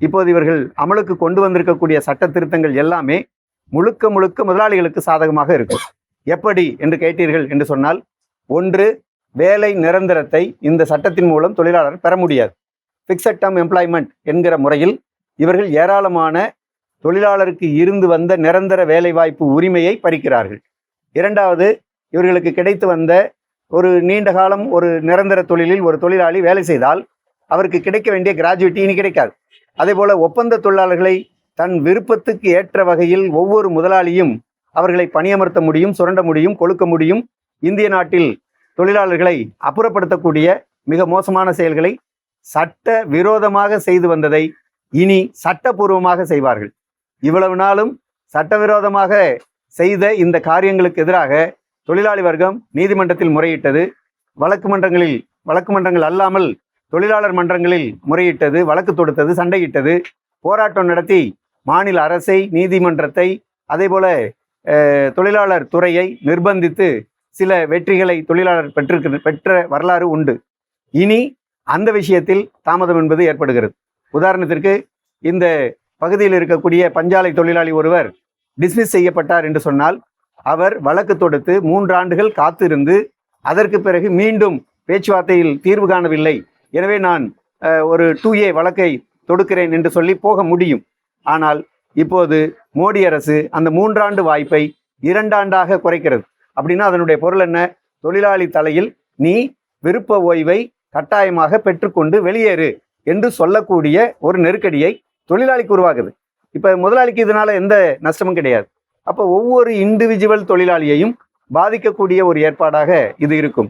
இப்போது இவர்கள் அமலுக்கு கொண்டு வந்திருக்கக்கூடிய சட்ட திருத்தங்கள் எல்லாமே முழுக்க முழுக்க முதலாளிகளுக்கு சாதகமாக இருக்கும். எப்படி என்று கேட்டீர்கள் என்று சொன்னால் ஒன்று வேலை நிரந்தரத்தை இந்த சட்டத்தின் மூலம் தொழிலாளர் பெற முடியாது. ஃபிக்ஸட் டேர்ம் எம்ப்ளாய்மெண்ட் என்கிற முறையில் இவர்கள் ஏராளமான தொழிலாளருக்கு இருந்து வந்த நிரந்தர வேலைவாய்ப்பு உரிமையை பறிக்கிறார்கள். இரண்டாவது இவர்களுக்கு கிடைத்து வந்த ஒரு நீண்ட காலம் ஒரு நிரந்தர தொழிலில் ஒரு தொழிலாளி வேலை செய்தால் அவருக்கு கிடைக்க வேண்டிய கிராஜுவிட்டி இனி கிடைக்காது. அதேபோல ஒப்பந்த தொழிலாளர்களை தன் விருப்பத்துக்கு ஏற்ற வகையில் ஒவ்வொரு முதலாளியும் அவர்களை பணியமர்த்த முடியும் சுரண்ட முடியும் கொழுக்க முடியும். இந்திய நாட்டில் தொழிலாளர்களை அப்புறப்படுத்தக்கூடிய மிக மோசமான செயல்களை சட்ட விரோதமாக செய்து வந்ததை இனி சட்டபூர்வமாக செய்வார்கள். இவ்வளவு நாளும் சட்டவிரோதமாக செய்த இந்த காரியங்களுக்கு எதிராக தொழிலாளி வர்க்கம் நீதிமன்றத்தில் முறையிட்டது. வழக்கு மன்றங்களில் வழக்கு மன்றங்கள் அல்லாமல் தொழிலாளர் மன்றங்களில் முறையிட்டது வழக்கு தொடுத்தது சண்டையிட்டது போராட்டம் நடத்தி மாநில அரசை நீதிமன்றத்தை அதேபோல தொழிலாளர் துறையை நிர்பந்தித்து சில வெற்றிகளை தொழிலாளர் பெற்றிருக்க பெற்ற வரலாறு உண்டு. இனி அந்த விஷயத்தில் தாமதம் என்பது ஏற்படுகிறது. உதாரணத்திற்கு இந்த பகுதியில் இருக்கக்கூடிய பஞ்சாலை தொழிலாளி ஒருவர் டிஸ்மிஸ் செய்யப்பட்டார் என்று சொன்னால் அவர் வழக்கு தொடுத்து மூன்று ஆண்டுகள் காத்திருந்து அதற்கு பிறகு மீண்டும் பேச்சுவார்த்தையில் தீர்வு காணவில்லை. எனவே நான் ஒரு டூ ஏ வழக்கை தொடுக்கிறேன் என்று சொல்லி போக முடியும். ஆனால் இப்போது மோடி அரசு அந்த மூன்றாண்டு வாய்ப்பை இரண்டாண்டாக குறைக்கிறது. அப்படின்னா அதனுடைய பொருள் என்ன? தொழிலாளி தலையில் நீ விருப்ப ஓய்வை கட்டாயமாக பெற்றுக்கொண்டு வெளியேறு என்று சொல்லக்கூடிய ஒரு நெருக்கடியை தொழிலாளிக்கு உருவாகுது இப்போ முதலாளிக்கு இதனால் எந்த நஷ்டமும் கிடையாது. அப்போ ஒவ்வொரு இண்டிவிஜுவல் தொழிலாளியையும் பாதிக்கக்கூடிய ஒரு ஏற்பாடாக இது இருக்கும்.